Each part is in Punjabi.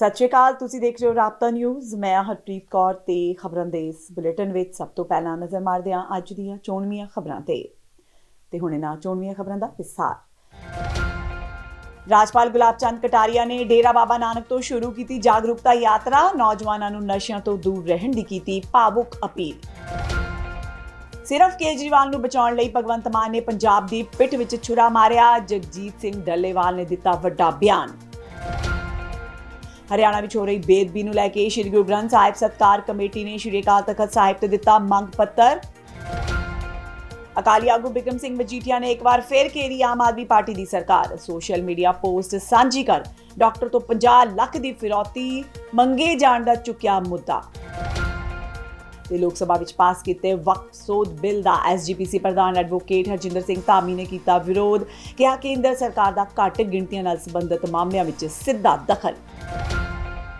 ਸਤਿ ਸ਼੍ਰੀ ਅਕਾਲ, ਤੁਸੀਂ ਦੇਖ ਰਹੇ ਹੋ ਰਾਪਤਾ ਨਿਊਜ਼ ਮੈਂ ਹਰਪ੍ਰੀਤ ਕੌਰ ਤੇ ਖਬਰਾਂ ਦੇ ਇਸ ਬੁਲੇਟਿਨ ਵਿੱਚ ਸਭ ਤੋਂ ਪਹਿਲਾਂ ਨਜ਼ਰ ਮਾਰਦੇ ਹਾਂ ਅੱਜ ਦੀਆਂ ਚੋਣਵੀਆਂ ਖਬਰਾਂ ਤੇ। ਤੇ ਹੁਣ ਇਹਨਾਂ ਚੋਣਵੀਆਂ ਖਬਰਾਂ ਦਾ ਵਿਸਥਾਰ। ਰਾਜਪਾਲ ਗੁਲਾਬ ਚੰਦ ਕਟਾਰੀਆ ਨੇ ਡੇਰਾ ਬਾਬਾ ਨਾਨਕ ਤੋਂ ਸ਼ੁਰੂ ਕੀਤੀ ਜਾਗਰੂਕਤਾ ਯਾਤਰਾ, ਨੌਜਵਾਨਾਂ ਨੂੰ ਨਸ਼ਿਆਂ ਤੋਂ ਦੂਰ ਰਹਿਣ ਦੀ ਕੀਤੀ ਭਾਵੁਕ ਅਪੀਲ। ਸਿਰਫ ਕੇਜਰੀਵਾਲ ਨੂੰ ਬਚਾਉਣ ਲਈ ਭਗਵੰਤ ਮਾਨ ਨੇ ਪੰਜਾਬ ਦੀ ਪਿੱਠ ਵਿੱਚ ਛੁਰਾ ਮਾਰਿਆ। ਜਗਜੀਤ ਸਿੰਘ ਡੱਲੇਵਾਲ ਨੇ ਦਿੱਤਾ ਵੱਡਾ ਬਿਆਨ। ਹਰਿਆਣਾ ਵਿੱਚ ਹੋ ਰਹੀ ਬੇਦਬੀ ਨੂੰ ਲੈ ਕੇ ਸ਼੍ਰੀ ਗੁਰੂ ਗ੍ਰੰਥ ਸਾਹਿਬ ਸਤਕਾਰ ਕਮੇਟੀ ਨੇ ਸ਼੍ਰੀ ਅਕਾਲ ਤਖਤ ਸਾਹਿਬ ਤੇ ਦਿੱਤਾ ਮੰਗ ਪੱਤਰ। ਅਕਾਲੀ ਆਗੂ ਬਿਕਰਮ ਸਿੰਘ ਮਜੀਠੀਆ ਨੇ ਇੱਕ ਵਾਰ ਫਿਰ ਘੇਰੀ ਆਮ ਆਦਮੀ ਪਾਰਟੀ ਦੀ ਸਰਕਾਰ। ਸੋਸ਼ਲ ਮੀਡੀਆ ਪੋਸਟ ਸਾਂਝੀ ਕਰ, ਡਾਕਟਰ ਤੋਂ 50 ਲੱਖ ਦੀ ਫਿਰੌਤੀ ਮੰਗੇ ਜਾਣ ਦਾ ਚੁੱਕਿਆ ਮੁੱਦਾ। ਤੇ ਲੋਕ ਸਭਾ ਵਿੱਚ ਪਾਸ ਕੀਤੇ ਵਕਫ ਸੋਧ ਬਿੱਲ ਦਾ ਐਸਜੀਪੀਸੀ ਪ੍ਰਧਾਨ ਐਡਵੋਕੇਟ ਹਰਜਿੰਦਰ ਸਿੰਘ ਧਾਮੀ ਨੇ ਕੀਤਾ ਵਿਰੋਧ, ਕਿਹਾ ਕੇਂਦਰ ਸਰਕਾਰ ਦਾ ਘੱਟ ਗਿਣਤੀਆਂ ਨਾਲ ਸੰਬੰਧਿਤ ਮਾਮਲਿਆਂ ਵਿੱਚ ਸਿੱਧਾ ਦਖਲ।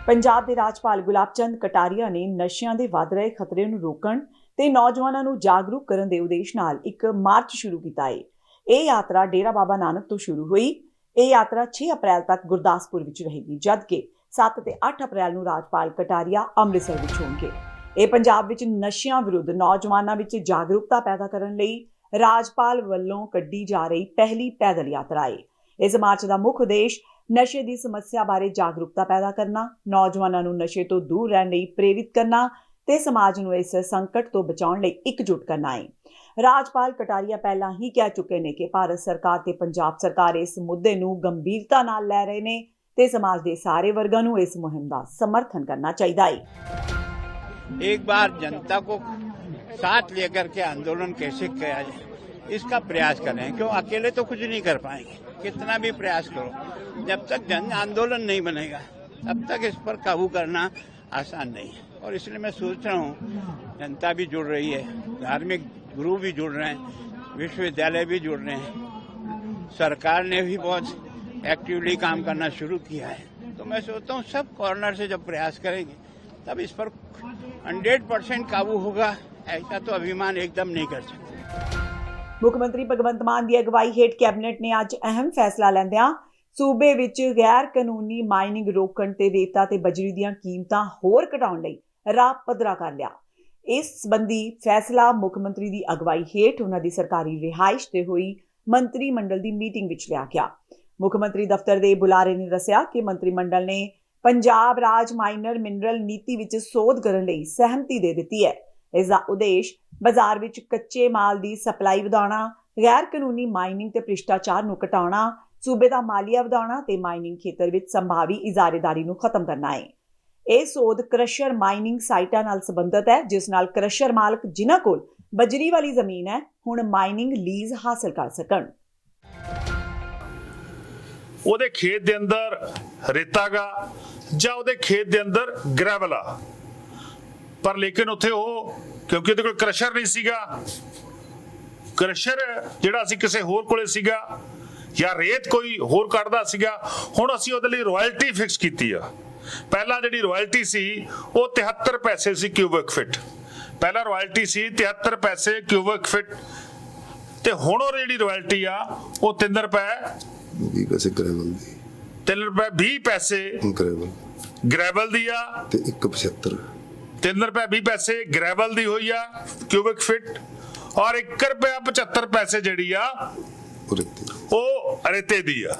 ਪੰਜਾਬ ਦੇ ਰਾਜਪਾਲ ਗੁਲਾਬ ਚੰਦ ਕਟਾਰੀਆ ਨੇ ਨਸ਼ਿਆਂ ਦੇ ਵੱਧ ਰਹੇ ਖਤਰੇ ਨੂੰ ਰੋਕਣ ਤੇ ਨੌਜਵਾਨਾਂ ਨੂੰ ਜਾਗਰੂਕ ਕਰਨ ਦੇ ਉਦੇਸ਼ ਨਾਲ ਇੱਕ ਮਾਰਚ ਸ਼ੁਰੂ ਕੀਤਾ ਹੈ ਇਹ ਯਾਤਰਾ ਡੇਰਾ ਬਾਬਾ ਨਾਨਕ ਤੋਂ ਸ਼ੁਰੂ ਹੋਈ। ਇਹ ਯਾਤਰਾ 6 ਅਪ੍ਰੈਲ ਤੱਕ ਗੁਰਦਾਸਪੁਰ ਵਿੱਚ ਰਹੇਗੀ, ਜਦਕਿ 7 ਤੇ 8 ਅਪ੍ਰੈਲ ਨੂੰ ਰਾਜਪਾਲ ਕਟਾਰੀਆ ਅੰਮ੍ਰਿਤਸਰ ਵਿੱਚ ਹੋਣਗੇ। ਇਹ ਪੰਜਾਬ ਵਿੱਚ ਨਸ਼ਿਆਂ ਵਿਰੁੱਧ ਨੌਜਵਾਨਾਂ ਵਿੱਚ ਜਾਗਰੂਕਤਾ ਪੈਦਾ ਕਰਨ ਲਈ ਰਾਜਪਾਲ ਵੱਲੋਂ ਕੱਢੀ ਜਾ ਰਹੀ ਪਹਿਲੀ ਪੈਦਲ ਯਾਤਰਾ ਹੈ ਇਸ ਮਾਰਚ ਦਾ ਮੁੱਖ ਉਦੇਸ਼ ਨਸ਼ੇ ਦੀ ਸਮੱਸਿਆ ਬਾਰੇ ਜਾਗਰੂਕਤਾ ਪੈਦਾ ਕਰਨਾ, ਨੌਜਵਾਨਾਂ ਨੂੰ ਨਸ਼ੇ ਤੋਂ ਦੂਰ ਰਹਿਣ ਲਈ ਪ੍ਰੇਰਿਤ ਕਰਨਾ ਤੇ ਸਮਾਜ ਨੂੰ ਇਸ ਸੰਕਟ ਤੋਂ ਬਚਾਉਣ ਲਈ ਇਕਜੁੱਟ ਕਰਨਾ ਹੈ ਰਾਜਪਾਲ ਕਟਾਰੀਆ ਪਹਿਲਾਂ ਹੀ ਕਹਿ ਚੁੱਕੇ ਨੇ ਕਿ ਭਾਰਤ ਸਰਕਾਰ ਤੇ ਪੰਜਾਬ ਸਰਕਾਰ ਇਸ ਮੁੱਦੇ ਨੂੰ ਗੰਭੀਰਤਾ ਨਾਲ ਲੈ ਰਹੇ ਨੇ ਤੇ ਸਮਾਜ ਦੇ ਸਾਰੇ ਵਰਗਾਂ ਨੂੰ ਇਸ ਮੁਹਿੰਮ ਦਾ ਸਮਰਥਨ ਕਰਨਾ ਚਾਹੀਦਾ ਹੈ एक बार जनता को साथ लेकर के आंदोलन कैसे किया जाए, इसका प्रयास करें, क्यों अकेले तो कुछ नहीं कर पाएँगे। कितना भी प्रयास करो, जब तक जन आंदोलन नहीं बनेगा, तब तक इस पर काबू करना आसान नहीं है। और इसलिए मैं सोच रहा हूँ, जनता भी जुड़ रही है, धार्मिक गुरु भी जुड़ रहे हैं, विश्वविद्यालय भी जुड़ रहे हैं। सरकार ने भी बहुत एक्टिवली काम करना शुरू किया है। तो मैं सोचता हूँ, सब कॉर्नर से जब प्रयास करेंगे, तब इस पर 100 परसेंट काबू होगा ऐसा तो अभिमान एकदम नहीं कर सकते ਮੁੱਖ ਮੰਤਰੀ ਭਗਵੰਤ ਮਾਨ ਦੀ ਅਗਵਾਈ ਹੇਠ ਕੈਬਨਿਟ ਨੇ ਅੱਜ ਅਹਿਮ ਫੈਸਲਾ ਲੈਂਦਿਆਂ ਸੂਬੇ ਵਿੱਚ ਗੈਰ ਕਾਨੂੰਨੀ ਮਾਈਨਿੰਗ ਰੋਕਣ ਤੇ ਰੇਤਾ ਤੇ ਬਜਰੀ ਦੀਆਂ ਕੀਮਤਾਂ ਹੋਰ ਘਟਾਉਣ ਲਈ ਰਾਹ ਪੱਧਰਾ ਕਰ ਲਿਆ ਇਸ ਸੰਬੰਧੀ ਫੈਸਲਾ ਮੁੱਖ ਮੰਤਰੀ ਦੀ ਅਗਵਾਈ ਹੇਠ ਉਹਨਾਂ ਦੀ ਸਰਕਾਰੀ ਰਿਹਾਇਸ਼ ਤੇ ਹੋਈ ਮੰਤਰੀ ਮੰਡਲ ਦੀ ਮੀਟਿੰਗ ਵਿੱਚ ਲਿਆ ਗਿਆ ਮੁੱਖ ਮੰਤਰੀ ਦਫ਼ਤਰ ਦੇ ਬੁਲਾਰੇ ਨੇ ਦੱਸਿਆ ਕਿ ਮੰਤਰੀ ਮੰਡਲ ਨੇ ਪੰਜਾਬ ਰਾਜ ਮਾਈਨਰ ਮਿਨਰਲ ਨੀਤੀ ਵਿੱਚ ਸੋਧ ਕਰਨ ਲਈ ਸਹਿਮਤੀ ਦੇ ਦਿੱਤੀ ਹੈ। ਇਸ ਦਾ ਉਦੇਸ਼ ਬਾਜ਼ਾਰ ਵਿੱਚ ਕੱਚੇ ਮਾਲ ਦੀ ਸਪਲਾਈ ਵਧਾਉਣਾ ਗੈਰ ਕਾਨੂੰਨੀ ਮਾਈਨਿੰਗ ਤੇ ਭ੍ਰਿਸ਼ਟਾਚਾਰ ਨੂੰ ਘਟਾਉਣਾ, ਸੂਬੇ ਦਾ ਮਾਲੀਆ ਵਧਾਉਣਾ ਤੇ ਮਾਈਨਿੰਗ ਖੇਤਰ ਵਿੱਚ ਸੰਭਾਵੀ ਇਜ਼ਾਰੇਦਾਰੀ ਨੂੰ ਖਤਮ ਕਰਨਾ ਹੈ। ਇਹ ਸੋਧ ਕ੍ਰਸ਼ਰ ਮਾਈਨਿੰਗ ਸਾਈਟਾਂ ਨਾਲ ਸੰਬੰਧਿਤ ਹੈ, ਜਿਸ ਨਾਲ ਕ੍ਰਸ਼ਰ ਮਾਲਕ ਜਿਨ੍ਹਾਂ ਕੋਲ ਬਜਰੀ ਵਾਲੀ ਜ਼ਮੀਨ ਹੈ, ਹੁਣ ਮਾਈਨਿੰਗ ਲੀਜ਼ ਹਾਸਲ ਕਰ ਸਕਣ। ਉਹਦੇ ਖੇਤ ਦੇ ਅੰਦਰ ਰੇਤਾਗਾ ਜਾਂ ਉਹਦੇ ਖੇਤ ਦੇ ਅੰਦਰ ਗ੍ਰੈਵਲ। ਆ ਪਰ ਲੇਕਿਨ ਉੱਥੇ ਉਹ, ਕਿਉਂਕਿ ਉਹਦੇ ਕੋਲ ਕ੍ਰਸ਼ਰ ਨਹੀਂ ਸੀਗਾ, ਕ੍ਰਸ਼ਰ ਜਿਹੜਾ ਸੀ ਕਿਸੇ ਹੋਰ ਕੋਲੇ ਸੀਗਾ ਜਾਂ ਰੇਤ ਕੋਈ ਹੋਰ ਕੱਢਦਾ ਸੀਗਾ, ਹੁਣ ਅਸੀਂ ਉਹਦੇ ਲਈ ਰਾਇਲਟੀ ਫਿਕਸ ਕੀਤੀ ਆ। ਪਹਿਲਾਂ ਜਿਹੜੀ ਰਾਇਲਟੀ ਸੀ, ਉਹ 73 ਪੈਸੇ ਸੀ ਕਿਊਬਿਕ ਫਿਟ ਪਹਿਲਾਂ ਰਾਇਲਟੀ ਸੀ 73 ਪੈਸੇ ਕਿਊਬਿਕ ਫਿਟ ਤੇ ਹੁਣ ਉਹ ਜਿਹੜੀ ਰਾਇਲਟੀ ਆ, ਉਹ 3 ਰੁਪਏ ਵੀ ਪੈਸੇ ਗ੍ਰੈਵਲ ਦੀ। 3 ਰੁਪਏ 20 ਪੈਸੇ। ਗ੍ਰੈਵਲ। ਗ੍ਰੈਵਲ ਦੀ ਆ। ਤੇ 175 3 ਰੁਪਏ 20 ਪੈਸੇ ਗ੍ਰੈਵਲ ਦੀ ਹੋਈ ਆ ਕਿਊਬਿਕ ਫਿਟ ਔਰ 1 ਰੁਪਿਆ 75 ਪੈਸੇ ਜਿਹੜੀ ਆ ਉਹ ਰੇਤੇ ਦੀ ਆ।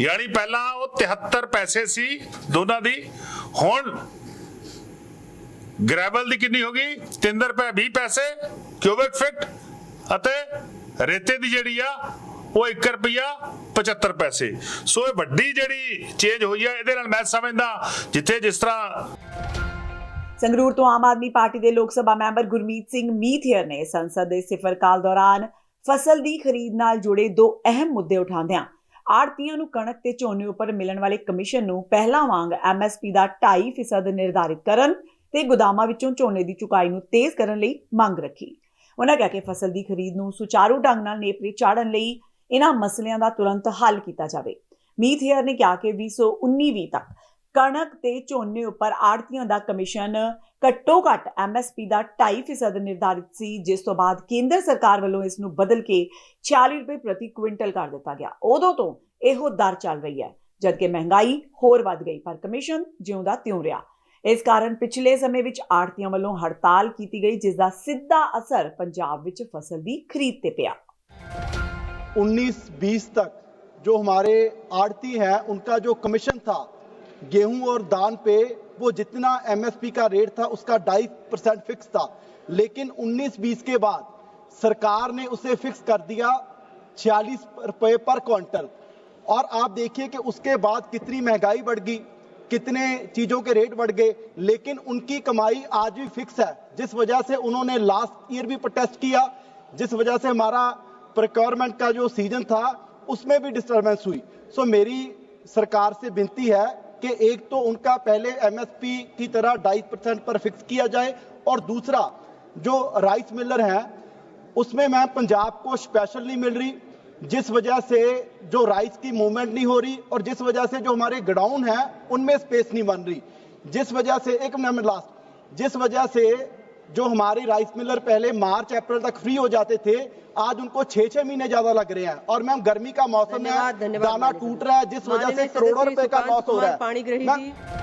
ਯਾਨੀ ਪਹਿਲਾਂ ਉਹ 73 ਪੈਸੇ ਸੀ ਦੋਨਾਂ ਦੀ। ਹੁਣ ਗ੍ਰੈਵਲ ਦੀ ਕਿੰਨੀ ਹੋ ਗਈ? 3 ਰੁਪਏ 20 ਪੈਸੇ ਕਿਊਬਿਕ ਫਿਟ ਅਤੇ ਰੇਤੇ ਦੀ ਜਿਹੜੀ ਆ ਉਹ 1 ਰੁਪਿਆ 75 ਪੈਸੇ। ਸੋ ਇਹ ਵੱਡੀ ਜਿਹੜੀ ਚੇਂਜ ਹੋਈ ਆ, ਇਹਦੇ ਨਾਲ ਮੈਂ ਸਮਝਦਾ, ਜਿੱਥੇ ਜਿਸ ਤਰ੍ਹਾਂ ਸੰਗਰੂਰ ਤੋਂ ਆਮ ਆਦਮੀ ਪਾਰਟੀ ਦੇ ਲੋਕ ਸਭਾ ਮੈਂਬਰ ਗੁਰਮੀਤ ਸਿੰਘ ਮੀਥਿਅਰ ਨੇ ਸੰਸਦ ਦੇ ਸਿਫਰ ਕਾਲ ਦੌਰਾਨ ਫਸਲ ਦੀ ਖਰੀਦ ਨਾਲ ਜੁੜੇ ਦੋ ਅਹਿਮ ਮੁੱਦੇ ਉਠਾਉਂਦਿਆਂ ਆੜਤੀਆਂ ਨੂੰ ਕਣਕ ਤੇ ਝੋਨੇ ਉੱਪਰ ਮਿਲਣ ਵਾਲੇ ਕਮਿਸ਼ਨ ਨੂੰ ਪਹਿਲਾਂ ਵਾਂਗ ਐਮਐਸਪੀ ਦਾ 2.5% ਨਿਰਧਾਰਿਤ ਕਰਨ ਤੇ ਗੋਦਾਮਾਂ ਵਿੱਚੋਂ ਝੋਨੇ ਦੀ ਚੁਕਾਈ ਨੂੰ ਤੇਜ਼ ਕਰਨ ਲਈ ਮੰਗ ਰੱਖੀ। ਉਹਨਾਂ ਕਿਹਾ ਕਿ ਫਸਲ ਦੀ ਖਰੀਦ ਨੂੰ ਸੁਚਾਰੂ ਢੰਗ ਨਾਲ ਨੇਪਰੇ ਚਾੜਨ ਲਈ ਇਹਨਾਂ ਮਸਲਿਆਂ ਦਾ ਤੁਰੰਤ ਹੱਲ ਕੀਤਾ ਜਾਵੇ। ਮੀਤ ਹੇਅਰ ਨੇ ਕਿਹਾ ਕਿ 2019-20 ਤੱਕ ਕਣਕ ਤੇ ਝੋਨੇ ਉੱਪਰ ਆੜਤੀਆਂ ਦਾ ਕਮਿਸ਼ਨ ਘੱਟੋ ਘੱਟ ਐਮਐਸਪੀ ਦਾ 2.5% ਨਿਰਧਾਰਿਤ ਸੀ, ਜਿਸ ਤੋਂ ਬਾਅਦ ਕੇਂਦਰ ਸਰਕਾਰ ਵੱਲੋਂ ਇਸ ਨੂੰ ਬਦਲ ਕੇ 46 ਰੁਪਏ ਪ੍ਰਤੀ ਕੁਇੰਟਲ ਕਰ ਦਿੱਤਾ ਗਿਆ। ਉਦੋਂ ਤੋਂ ਇਹੋ ਦਰ ਚੱਲ ਰਹੀ ਹੈ, ਜਦਕਿ ਮਹਿੰਗਾਈ ਹੋਰ ਵੱਧ ਗਈ, ਪਰ ਕਮਿਸ਼ਨ ਜਿਉਂ ਦਾ ਤਿਉਂ ਰਿਹਾ। ਇਸ ਕਾਰਨ ਪਿਛਲੇ ਸਮੇਂ ਵਿੱਚ ਆੜਤੀਆਂ ਵੱਲੋਂ ਹੜਤਾਲ ਕੀਤੀ ਗਈ, ਜਿਸ ਦਾ ਸਿੱਧਾ ਅਸਰ ਪੰਜਾਬ ਵਿੱਚ ਫਸਲ ਦੀ ਖਰੀਦ ਤੇ ਪਿਆ। 19-20 तक जो हमारे आड़ती हैं, उनका जो कमीशन था, गेहूँ और दान पे, वो जितना एमएसपी का रेट था, उसका ढाई परसेंट फिक्स था। लेकिन 19-20 के बाद सरकार ने उसे फिक्स कर दिया छियालीस रुपए पर क्विंटल। और आप देखिए कि उसके बाद कितनी महँगाई बढ़ गई, कितने चीज़ों के रेट बढ़ गए, लेकिन उनकी कमाई आज भी फिक्स है। जिस वजह से उन्होंने लास्ट ईयर भी प्रोटेस्ट किया, जिस वजह से हमारा प्रिक्योरमेंट का जो सीज़न था, उसमें भी डिस्टरबेंस हुई। सो मेरी सरकार से विनती है कि एक तो उनका पहले एमएसपी की तरह ढाई परसेंट पर फिक्स किया जाए और दूसरा, जो राइस मिलर हैं, उसमें मैं पंजाब को स्पेशल नहीं मिल रही, जिस वजह से जो राइस की मूवमेंट नहीं हो रही और जिस वजह से जो हमारे गोडाउन है, उनमें स्पेस नहीं बन रही। जिस वजह से, एक मिनट लास्ट जिस वजह से जो हमारे राइस मिलर पहले मार्च अप्रैल तक फ्री हो जाते थे आज उनको छह छह महीने ज्यादा लग रहे हैं और मैम गर्मी का मौसम है धन्यवाद, धन्यवाद, दाना माननीय टूट रहा है जिस वजह से माननीय करोड़ों सदस्य रुपए का सुकांत लॉस हो रहा कुमार पाणी है ग्रही मैं- जी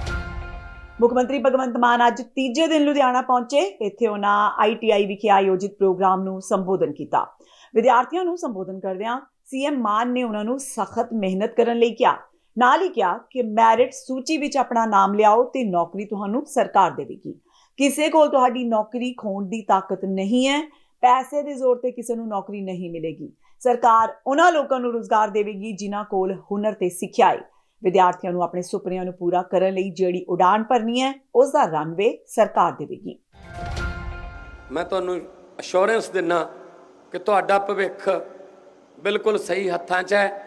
ਮੁੱਖ ਮੰਤਰੀ ਭਗਵੰਤ ਮਾਨ ਅੱਜ ਤੀਜੇ ਦਿਨ ਲੁਧਿਆਣਾ ਪਹੁੰਚੇ ਇੱਥੇ ਉਹਨਾਂ ਆਈਟੀਆਈ ਵਿਖੇ ਆਯੋਜਿਤ ਪ੍ਰੋਗਰਾਮ ਨੂੰ ਸੰਬੋਧਨ ਕੀਤਾ ਵਿਦਿਆਰਥੀਆਂ ਨੂੰ ਸੰਬੋਧਨ ਕਰਦਿਆਂ ਸੀਐਮ ਮਾਨ ਨੇ ਉਹਨਾਂ ਨੂੰ ਸਖਤ ਮਿਹਨਤ ਕਰਨ ਲਈ ਕਿਹਾ ਨਾਲ ਹੀ ਕਿਹਾ ਕਿ ਮੈਰਿਟ ਸੂਚੀ ਵਿੱਚ ਆਪਣਾ ਨਾਮ ਲਿਆਓ ਤੇ ਨੌਕਰੀ ਤੁਹਾਨੂੰ ਸਰਕਾਰ ਦੇਵੇਗੀ ਕਿਸੇ ਕੋਲ ਤੁਹਾਡੀ ਨੌਕਰੀ ਖੋਣ ਦੀ ਤਾਕਤ ਨਹੀਂ ਹੈ, ਪੈਸੇ ਦੇ ਜ਼ੋਰ ਤੇ ਕਿਸੇ ਨੂੰ ਨੌਕਰੀ ਨਹੀਂ ਮਿਲੇਗੀ। ਸਰਕਾਰ ਉਹਨਾਂ ਲੋਕਾਂ ਨੂੰ ਰੋਜ਼ਗਾਰ ਦੇਵੇਗੀ ਜਿਨ੍ਹਾਂ ਕੋਲ ਹੁਨਰ ਤੇ ਸਿੱਖਿਆ ਹੈ ਵਿਦਿਆਰਥੀਆਂ ਨੂੰ ਆਪਣੇ ਸੁਪਨਿਆਂ ਨੂੰ ਪੂਰਾ ਕਰਨ ਲਈ ਜਿਹੜੀ ਉਡਾਨ ਭਰਨੀ ਹੈ, ਉਸ ਦਾ ਰਨਵੇ ਸਰਕਾਰ ਦੇਵੇਗੀ। ਮੈਂ ਤੁਹਾਨੂੰ ਅਸ਼ੋਰੈਂਸ ਦਿੰਨਾ ਕਿ ਤੁਹਾਡਾ ਭਵਿੱਖ ਬਿਲਕੁਲ ਸਹੀ ਹੱਥਾਂ 'ਚ ਹੈ।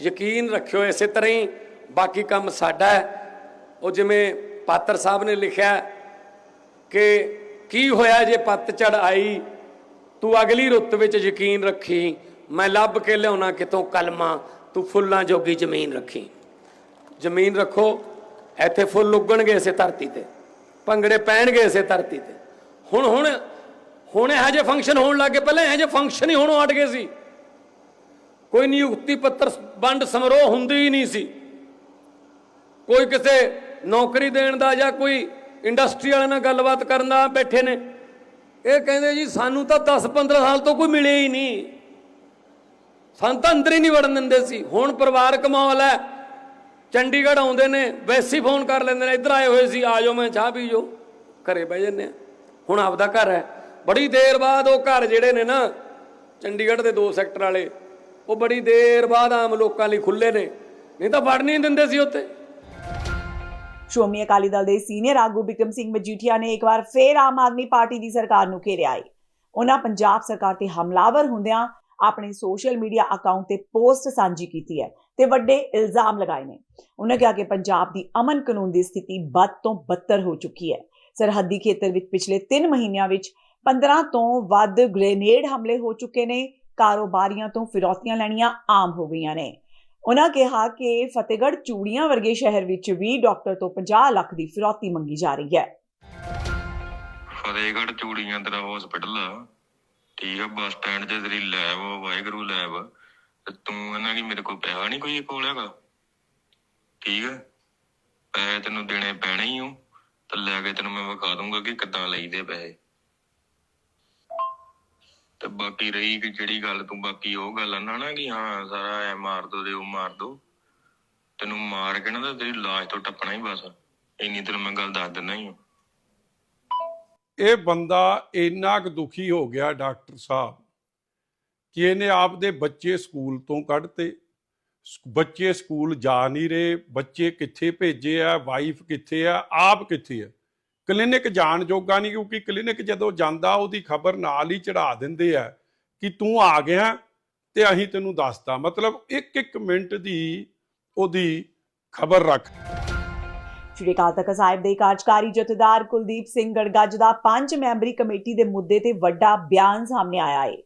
ਯਕੀਨ ਰੱਖਿਓ ਇਸੇ ਤਰ੍ਹਾਂ ਹੀ ਬਾਕੀ ਕੰਮ ਸਾਡਾ ਹੈ। ਉਹ ਜਿਵੇਂ ਪਾਤਰ ਸਾਹਿਬ ਨੇ ਲਿਖਿਆ ਕਿ ਕੀ ਹੋਇਆ ਜੇ ਪੱਤਝੜ ਆਈ? ਤੂੰ ਅਗਲੀ ਰੁੱਤ ਵਿੱਚ ਯਕੀਨ ਰੱਖੀ, ਮੈਂ ਲੱਭ ਕੇ ਲਿਆਉਣਾ ਕਿਤੋਂ ਕਲਮਾਂ, ਤੂੰ ਫੁੱਲਾਂ ਜੋਗੀ ਜ਼ਮੀਨ ਰੱਖੀ। ਜ਼ਮੀਨ ਰੱਖੋ, ਇੱਥੇ ਫੁੱਲ ਉੱਗਣਗੇ ਇਸੇ ਧਰਤੀ ਤੇ, ਭੰਗੜੇ ਪੈਣਗੇ ਇਸੇ ਧਰਤੀ ਤੇ। ਹੁਣ ਹੁਣ ਹੁਣ ਇਹੋ ਜਿਹੇ ਫੰਕਸ਼ਨ ਹੋਣ ਲੱਗੇ ਪਹਿਲਾਂ ਇਹੋ ਜਿਹੇ ਫੰਕਸ਼ਨ ਹੀ ਹੋਣੋਂ ਹਟ ਗਏ ਸੀ। ਕੋਈ ਨਿਯੁਕਤੀ ਪੱਤਰ ਵੰਡ ਸਮਾਰੋਹ ਹੁੰਦੀ ਹੀ ਨਹੀਂ ਸੀ। ਕੋਈ ਕਿਸੇ ਨੌਕਰੀ ਦੇਣ ਦਾ ਜਾਂ ਕੋਈ ਇੰਡਸਟਰੀ ਵਾਲਿਆਂ ਨਾਲ ਗੱਲਬਾਤ ਕਰਨ ਦਾ ਬੈਠੇ ਨੇ। ਇਹ ਕਹਿੰਦੇ ਜੀ, ਸਾਨੂੰ ਤਾਂ 10-15 ਸਾਲ ਤੋਂ ਕੋਈ ਮਿਲੇ ਹੀ ਨਹੀਂ। ਸਾਨੂੰ ਤਾਂ ਅੰਦਰ ਹੀ ਨਹੀਂ ਵੜਨ ਦਿੰਦੇ ਸੀ। ਹੁਣ ਪਰਿਵਾਰਕ ਮਾਹੌਲ ਹੈ। ਚੰਡੀਗੜ੍ਹ ਆਉਂਦੇ ਨੇ, ਵੈਸੀ ਫੋਨ ਕਰ ਲੈਂਦੇ ਨੇ, ਇੱਧਰ ਆਏ ਹੋਏ ਸੀ, ਆ ਜਾਓ, ਮੈਂ ਚਾਹ ਪੀ ਜੋ ਘਰੇ ਬਹਿ ਜੰਨੇ ਆ ਹੁਣ ਆਪਦਾ ਘਰ ਹੈ। ਬੜੀ ਦੇਰ ਬਾਅਦ ਉਹ ਘਰ ਜਿਹੜੇ ਨੇ ਨਾ, ਚੰਡੀਗੜ੍ਹ ਦੇ ਦੋ ਸੈਕਟਰ ਵਾਲੇ, ਉਹ ਬੜੀ ਦੇਰ ਬਾਅਦ ਆਮ ਲੋਕਾਂ ਲਈ ਖੁੱਲੇ ਨੇ। ਨਹੀਂ ਤਾਂ ਵੜ ਨਹੀਂ ਦਿੰਦੇ ਸੀ ਉੱਥੇ। ਸ਼੍ਰੋਮਣੀ ਅਕਾਲੀ ਦਲ ਦੇ ਸੀਨੀਅਰ ਆਗੂ ਬਿਕਰਮ ਸਿੰਘ ਮਜੀਠੀਆ ਨੇ ਇੱਕ ਵਾਰ ਫੇਰ ਆਮ ਆਦਮੀ ਪਾਰਟੀ ਦੀ ਸਰਕਾਰ ਨੂੰ ਘੇਰਿਆ ਹੈ। ਉਹਨਾਂ ਪੰਜਾਬ ਸਰਕਾਰ ਤੇ ਹਮਲਾਵਰ ਹੁੰਦਿਆਂ ਆਪਣੇ ਸੋਸ਼ਲ ਮੀਡੀਆ ਅਕਾਊਂਟ ਤੇ ਪੋਸਟ ਸਾਂਝੀ ਕੀਤੀ ਹੈ ਤੇ ਵੱਡੇ ਇਲਜ਼ਾਮ ਲਗਾਏ ਨੇ। ਉਹਨਾਂ ਕਿਹਾ ਕਿ ਪੰਜਾਬ ਦੀ ਅਮਨ ਕਾਨੂੰਨ ਦੀ ਸਥਿਤੀ ਬਦ ਤੋਂ ਬੱਤਰ ਹੋ ਚੁੱਕੀ ਹੈ। ਸਰਹੱਦੀ ਖੇਤਰ ਵਿੱਚ ਪਿਛਲੇ 3 ਮਹੀਨਿਆਂ ਵਿੱਚ 15 ਤੋਂ ਵੱਧ ਗ੍ਰੇਨੇਡ ਹਮਲੇ ਹੋ ਚੁੱਕੇ ਨੇ। ਕਾਰੋਬਾਰੀਆਂ ਤੋਂ ਫਿਰੌਤੀਆਂ ਲੈਣੀਆਂ ਆਮ ਹੋ ਗਈਆਂ ਨੇ। ਉਹਨਾਂ ਕਿਹਾ ਕਿ ਫਤਿਹਗੜ੍ਹ ਚੂੜੀਆਂ ਵਰਗੇ ਸ਼ਹਿਰ ਵਿੱਚ ਵੀ ਡਾਕਟਰ ਤੋਂ 50 ਲੱਖ ਦੀ ਫਿਰੌਤੀ ਮੰਗੀ ਜਾ ਰਹੀ ਹੈ। ਫਤਿਹਗੜ੍ਹ ਚੂੜੀਆਂ ਤੇਰਾ ਹਸਪੀਟਲ ਆ। ਠੀਕ ਆ ਬੱਸ ਸਟੈਂਡ 'ਚ ਤੇਰੀ ਲੈਬ ਆ ਵਾਹਿਗੁਰੂ ਲੈਬ। ਆ, ਤੇ ਤੂੰ ਇਹਨਾਂ ਕੀ ਮੇਰੇ ਕੋਲ ਪੈਸਾ ਨਹੀਂ ਕੋਈ ਕੋਲ ਹੈਗਾ? ਠੀਕ ਆ ਪੈਸੇ ਤੈਨੂੰ ਦੇਣੇ ਪੈਣੇ ਹੀ ਹੋ ਤੇ ਲੈ ਕੇ ਤੈਨੂੰ ਮੈਂ ਵਿਖਾ ਦੂੰਗਾ ਕਿ ਕਿੱਦਾਂ ਲਈਦੇ ਪੈਸੇ। ਤੇ ਬਾਕੀ ਰਹੀ ਕਿ ਜਿਹੜੀ ਗੱਲ ਤੂੰ, ਬਾਕੀ ਉਹ ਗੱਲ ਆ ਨਾ ਨਾ ਕਿ ਹਾਂ, ਸਾਰਾ ਐ ਮਾਰ ਦੋ ਤੇ ਉਹ ਮਾਰ ਦੋ। ਤੈਨੂੰ ਮਾਰ ਕੇ ਨਾ ਤੇ ਤੇਰੀ ਲਾਸ਼ ਤੋਂ ਟੱਪਣਾ ਹੀ ਬਸ। ਇੰਨੀ ਤੈਨੂੰ ਮੈਂ ਗੱਲ ਦੱਸ ਦਿੰਦਾ ਹੀ ਇਹ ਬੰਦਾ ਇੰਨਾ ਕੁ ਦੁਖੀ ਹੋ ਗਿਆ ਡਾਕਟਰ ਸਾਹਿਬ ਕਿ ਇਹਨੇ ਆਪਦੇ ਬੱਚੇ ਸਕੂਲ ਤੋਂ ਕੱਢਤੇ। ਬੱਚੇ ਸਕੂਲ ਜਾ ਨਹੀਂ ਰਹੇ, ਬੱਚੇ ਕਿੱਥੇ ਭੇਜੇ ਆ ਵਾਈਫ ਕਿੱਥੇ ਆ, ਆਪ ਕਿੱਥੇ ਆ? ਕਲੀਨਿਕ ਜਾਣ ਜੋਗਾ ਨਹੀਂ, ਕਿਉਂਕਿ ਕਲੀਨਿਕ ਜਦੋਂ ਜਾਂਦਾ, ਉਹਦੀ ਖਬਰ ਨਾਲ ਹੀ ਚੜਾ ਦਿੰਦੇ ਆ ਕਿ ਤੂੰ ਆ ਗਿਆ ਤੇ ਅਸੀਂ ਤੈਨੂੰ ਦੱਸਤਾ। ਮਤਲਬ ਇੱਕ ਇੱਕ ਮਿੰਟ ਦੀ ਉਹਦੀ ਖਬਰ ਰੱਖ। ਸ਼੍ਰੀ ਅਕਾਲ ਤਖਤ ਸਾਹਿਬ ਦੇ ਕਾਰਜਕਾਰੀ ਜਥੇਦਾਰ ਕੁਲਦੀਪ ਸਿੰਘ ਗੜਗੱਜ ਦਾ ਪੰਜ ਮੈਂਬਰੀ ਕਮੇਟੀ ਦੇ ਮੁੱਦੇ ਤੇ ਵੱਡਾ ਬਿਆਨ ਸਾਹਮਣੇ ਆਇਆ ਹੈ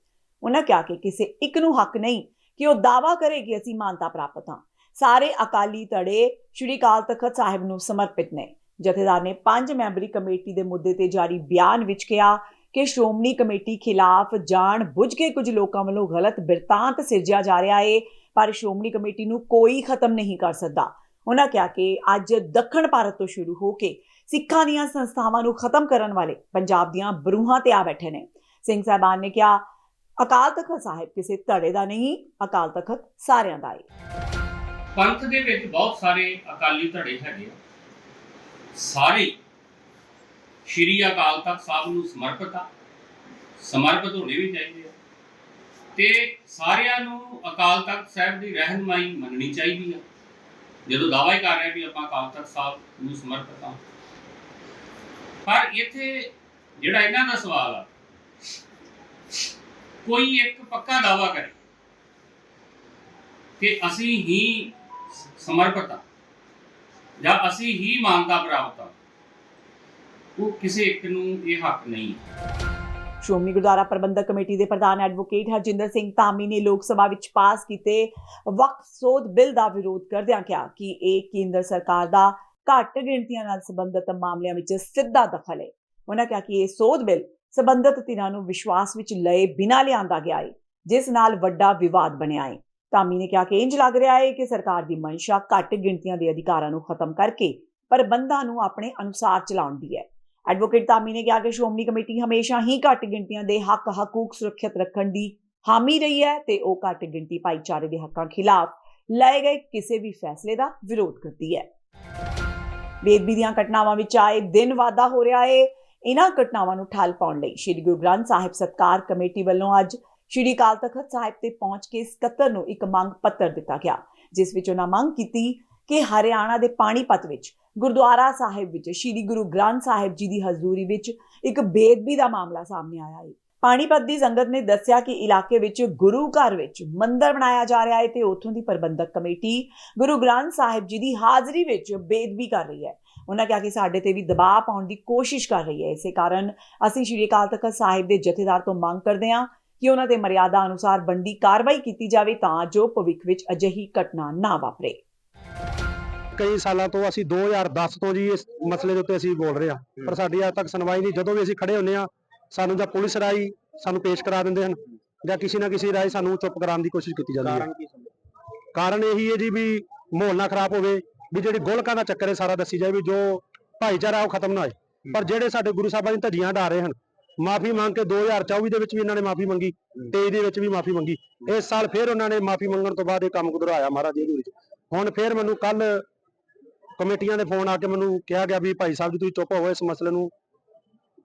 ਉਹਨਾਂ ਕਿਹਾ ਕਿ ਕਿਸੇ ਇੱਕ ਨੂੰ ਹੱਕ ਨਹੀਂ ਕਿ ਉਹ ਦਾਵਾ ਕਰੇ ਕਿ ਅਸੀਂ ਮਾਨਤਾ ਪ੍ਰਾਪਤ ਹਾਂ। ਸਾਰੇ ਅਕਾਲੀ ਧੜੇ ਸ਼੍ਰੀ ਅਕਾਲ ਤਖਤ ਸਾਹਿਬ ਨੂੰ ਸਮਰਪਿਤ ਨੇ। ਜਥੇਦਾਰ ਨੇ ਪੰਜ ਮੈਂਬਰੀ ਕਮੇਟੀ ਦੇ ਮੁੱਦੇ ਤੇ ਜਾਰੀ ਬਿਆਨ ਵਿੱਚ ਕਿਹਾ ਕਿ ਸ਼੍ਰੋਮਣੀ ਕਮੇਟੀ ਖਿਲਾਫ ਜਾਣ ਬੁੱਝ ਕੇ ਕੁਝ ਲੋਕਾਂ ਵੱਲੋਂ ਗਲਤ ਬਿਰਤਾਂਤ ਸਿਰਜਿਆ ਜਾ ਰਿਹਾ ਹੈ ਪਰ ਸ਼੍ਰੋਮਣੀ ਕਮੇਟੀ ਨੂੰ ਕੋਈ ਖਤਮ ਨਹੀਂ ਕਰ ਸਕਦਾ। ਉਹਨਾਂ ਕਿਹਾ ਕਿ ਅੱਜ ਦੱਖਣ ਭਾਰਤ ਤੋਂ ਸ਼ੁਰੂ ਹੋ ਕੇ ਸਿੱਖਾਂ ਦੀਆਂ ਸੰਸਥਾਵਾਂ ਨੂੰ ਖਤਮ ਕਰਨ ਵਾਲੇ ਪੰਜਾਬ ਦੀਆਂ ਬਰੂਹਾਂ ਤੇ ਆ ਬੈਠੇ ਨੇ। ਸਿੰਘ ਸਾਹਿਬਾਨ ਨੇ ਕਿਹਾ, ਅਕਾਲ ਤਖਤ ਸਾਹਿਬ ਕਿਸੇ ਧੜੇ ਦਾ ਨਹੀਂ, ਅਕਾਲ ਤਖਤ ਸਾਰਿਆਂ ਦਾ ਹੈ ਪੰਥ ਦੇ ਵਿੱਚ ਬਹੁਤ ਸਾਰੇ ਅਕਾਲੀ ਧੜੇ ਹੈਗੇ ਸਾਰੇ ਸ਼੍ਰੀ ਅਕਾਲ ਤਖਤ ਸਾਹਿਬ ਨੂੰ ਸਮਰਪਿਤ ਆ। ਸਮਰਪਿਤ ਹੋਣੇ ਵੀ ਚਾਹੀਦੇ ਆ। ਤੇ ਸਾਰਿਆਂ ਨੂੰ ਅਕਾਲ ਤਖਤ ਸਾਹਿਬ ਦੀ ਰਹਿਨਮਾਈ ਮੰਨਣੀ ਚਾਹੀਦੀ ਆ। ਜਦੋਂ ਦਾਅਵਾ ਹੀ ਕਰ ਰਹੇ ਵੀ ਆਪਾਂ ਅਕਾਲ ਤਖਤ ਸਾਹਿਬ ਨੂੰ ਸਮਰਪਿਤ ਆ। ਪਰ ਇੱਥੇ ਜਿਹੜਾ ਇਹਨਾਂ ਦਾ ਸਵਾਲ ਆ, ਕੋਈ ਇੱਕ ਪੱਕਾ ਦਾਵਾ ਕਰੇ ਕਿ ਅਸੀਂ ਹੀ ਸਮਰਪਿਤ ਹਾਂ ਜਾਂ ਅਸੀਂ ਹੀ ਮਾਨਤਾ ਪ੍ਰਾਪਤ ਹਾਂ। ਉਹ ਕਿਸੇ ਇੱਕ ਨੂੰ ਇਹ ਹੱਕ ਨਹੀਂ। ਸ਼੍ਰੋਮਣੀ ਗੁਰਦੁਆਰਾ ਪ੍ਰਬੰਧਕ ਕਮੇਟੀ ਦੇ ਪ੍ਰਧਾਨ ਐਡਵੋਕੇਟ ਹਰਜਿੰਦਰ ਸਿੰਘ ਧਾਮੀ ਨੇ ਲੋਕ ਸਭਾ ਵਿੱਚ ਪਾਸ ਕੀਤੇ ਵਕਫ ਸੋਧ ਬਿੱਲ ਦਾ ਵਿਰੋਧ ਕਰਦਿਆਂ ਕਿਹਾ ਕਿ ਇਹ ਕੇਂਦਰ ਸਰਕਾਰ ਦਾ ਘੱਟ ਗਿਣਤੀਆਂ ਨਾਲ ਸੰਬੰਧਿਤ ਮਾਮਲਿਆਂ ਵਿੱਚ ਸਿੱਧਾ ਦਖਲ ਹੈ। ਉਹਨਾਂ ਕਿਹਾ ਕਿ ਇਹ ਸੋਧ ਬਿੱਲ ਸੰਬੰਧਿਤ ਧਿਰਾਂ ਨੂੰ ਵਿਸ਼ਵਾਸ ਵਿੱਚ ਲਏ ਬਿਨਾਂ ਲਿਆਂਦਾ ਗਿਆ ਹੈ, ਜਿਸ ਨਾਲ ਵੱਡਾ ਵਿਵਾਦ ਬਣਿਆ ਹੈ। ਧਾਮੀ ਨੇ ਕਿਹਾ ਕਿ ਇੰਜ ਲੱਗ ਰਿਹਾ ਹੈ ਕਿ ਸਰਕਾਰ ਦੀ ਮਨਸ਼ਾ ਘੱਟ ਗਿਣਤੀਆਂ ਦੇ ਅਧਿਕਾਰਾਂ ਨੂੰ ਖਤਮ ਕਰਕੇ ਪ੍ਰਬੰਧਾਂ ਨੂੰ ਆਪਣੇ ਅਨੁਸਾਰ ਚਲਾਉਣ ਦੀ ਹੈ। ਐਡਵੋਕੇਟ ਧਾਮੀ ਨੇ ਕਿਹਾ ਕਿ ਸ਼੍ਰੋਮਣੀ ਕਮੇਟੀ ਹਮੇਸ਼ਾ ਹੀ ਘੱਟ ਗਿਣਤੀਆਂ ਦੇ ਹੱਕ, ਹਕੂਕ ਸੁਰੱਖਿਅਤ ਰੱਖਣ ਦੀ ਹਾਮੀ ਰਹੀ ਹੈ ਤੇ ਉਹ ਘੱਟ ਗਿਣਤੀ ਭਾਈਚਾਰੇ ਦੇ ਹੱਕਾਂ ਖਿਲਾਫ ਲਏ ਗਏ ਕਿਸੇ ਵੀ ਫੈਸਲੇ ਦਾ ਵਿਰੋਧ ਕਰਦੀ ਹੈ। ਬੇਦਬੀ ਦੀਆਂ ਘਟਨਾਵਾਂ ਵਿੱਚ ਆਏ ਦਿਨ ਵਾਧਾ ਹੋ ਰਿਹਾ ਹੈ। ਇਹਨਾਂ ਘਟਨਾਵਾਂ ਨੂੰ ਠੱਲ ਪਾਉਣ ਲਈ ਸ੍ਰੀ ਗੁਰੂ ਗ੍ਰੰਥ ਸਾਹਿਬ ਸਤਕਾਰ ਕਮੇਟੀ ਵੱਲੋਂ ਅੱਜ ਸ੍ਰੀ ਅਕਾਲ ਤਖਤ ਸਾਹਿਬ ਤੇ ਪਹੁੰਚ ਕੇ ਸਕੱਤਰ ਨੂੰ ਇੱਕ ਮੰਗ ਪੱਤਰ ਦਿੱਤਾ ਗਿਆ, ਜਿਸ ਵਿੱਚ ਉਹਨਾਂ ਮੰਗ ਕੀਤੀ ਕਿ ਹਰਿਆਣਾ ਦੇ ਪਾਣੀਪਤ ਵਿੱਚ, ਗੁਰਦੁਆਰਾ ਸਾਹਿਬ ਵਿੱਚ, ਸ੍ਰੀ ਗੁਰੂ ਗ੍ਰੰਥ ਸਾਹਿਬ ਜੀ ਦੀ ਹਜ਼ੂਰੀ ਵਿੱਚ ਇੱਕ ਬੇਦਬੀ ਦਾ ਮਾਮਲਾ ਸਾਹਮਣੇ ਆਇਆ ਹੈ। ਪਾਣੀਪਤ ਦੀ ਸੰਗਤ ਨੇ ਦੱਸਿਆ ਕਿ ਇਲਾਕੇ ਵਿੱਚ ਗੁਰੂ ਘਰ ਵਿੱਚ ਮੰਦਰ ਬਣਾਇਆ ਜਾ ਰਿਹਾ ਹੈ ਤੇ ਉੱਥੋਂ ਦੀ ਪ੍ਰਬੰਧਕ ਕਮੇਟੀ ਗੁਰੂ ਗ੍ਰੰਥ ਸਾਹਿਬ ਜੀ ਦੀ ਹਾਜ਼ਰੀ ਵਿੱਚ ਬੇਦਬੀ ਕਰ ਰਹੀ ਹੈ। ਉਹਨਾਂ ਕਿਹਾ ਕਿ ਸਾਡੇ ਤੇ ਵੀ ਦਬਾਅ ਪਾਉਣ ਦੀ ਕੋਸ਼ਿਸ਼ ਕਰ ਰਹੀ ਹੈ। ਇਸੇ ਕਾਰਨ ਅਸੀਂ ਸ਼੍ਰੀ ਅਕਾਲ ਤਖਤ ਸਾਹਿਬ ਦੇ ਜਥੇਦਾਰ ਤੋਂ ਮੰਗ ਕਰਦੇ ਹਾਂ ਕਿ ਉਹਨਾਂ ਦੇ ਮਰਿਆਦਾ ਅਨੁਸਾਰ ਬੰਦੀ ਕਾਰਵਾਈ ਕੀਤੀ ਜਾਵੇ ਤਾਂ ਜੋ ਭਵਿੱਖ ਵਿੱਚ ਅਜਿਹੀ ਘਟਨਾ ਨਾ ਵਾਪਰੇ। ਕਈ ਸਾਲਾਂ ਤੋਂ ਅਸੀਂ 2010 ਤੋਂ ਜੀ ਇਸ ਮਸਲੇ ਦੇ ਉੱਤੇ ਅਸੀਂ ਬੋਲ ਰਹੇ ਹਾਂ। ਪਰ ਸਾਡੀ ਅੱਜ ਤੱਕ ਸੁਣਵਾਈ ਨਹੀਂ। ਜਦੋਂ ਵੀ ਅਸੀਂ ਖੜੇ ਹੁੰਨੇ ਆ ਸਾਨੂੰ ਜਾਂ ਪੁਲਿਸ ਰਾਈ ਸਾਨੂੰ ਪੇਸ਼ ਕਰਾ ਦਿੰਦੇ ਹਨ ਜਾਂ ਕਿਸੇ ਨਾ ਕਿਸੇ ਰਾਈ ਸਾਨੂੰ ਚੁੱਪ ਕਰਾਉਣ ਦੀ ਕੋਸ਼ਿਸ਼ ਕੀਤੀ ਜਾਂਦੀ ਹੈ। ਕਾਰਨ ਇਹੀ ਹੈ ਜੀ ਵੀ ਮਾਹੌਲ ਨਾ ਖਰਾਬ ਹੋਵੇ ਵੀ ਜਿਹੜੀ ਗੋਲਕਾਂ ਦਾ ਚੱਕਰ ਹੈ ਸਾਰਾ ਦੱਸੀ ਜਾਏ ਵੀ ਜੋ ਭਾਈਚਾਰਾ ਉਹ ਖਤਮ ਨਾ ਹੋਏ। ਪਰ ਜਿਹੜੇ ਸਾਡੇ ਗੁਰੂ ਸਾਹਿਬਾਂ ਦੀਆਂ ਧੱਜੀਆਂ ਢਾ ਰਹੇ ਹਨ ਮਾਫੀ ਮੰਗ ਕੇ 2024 ਦੇ ਵਿੱਚ ਵੀ ਇਹਨਾਂ ਨੇ ਮਾਫੀ ਮੰਗੀ 23 ਦੇ ਵਿੱਚ ਵੀ ਮਾਫੀ ਮੰਗੀ। ਇਸ ਸਾਲ ਫਿਰ ਉਹਨਾਂ ਨੇ ਮਾਫੀ ਮੰਗਣ ਤੋਂ ਬਾਅਦ ਇਹ ਕੰਮ ਗੁਦਰਾਇਆ ਮਹਾਰਾਜ ਜੀ ਦੇ ਵਿੱਚ ਹੁਣ ਫਿਰ ਮੈਨੂੰ ਕੱਲ ਕਮੇਟੀਆਂ ਦੇ ਫੋਨ ਆ ਕੇ ਮੈਨੂੰ ਕਿਹਾ ਗਿਆ ਵੀ ਭਾਈ ਸਾਹਿਬ ਜੀ ਤੁਸੀਂ ਚੁੱਪ ਹੋਵੋ ਇਸ ਮਸਲੇ ਨੂੰ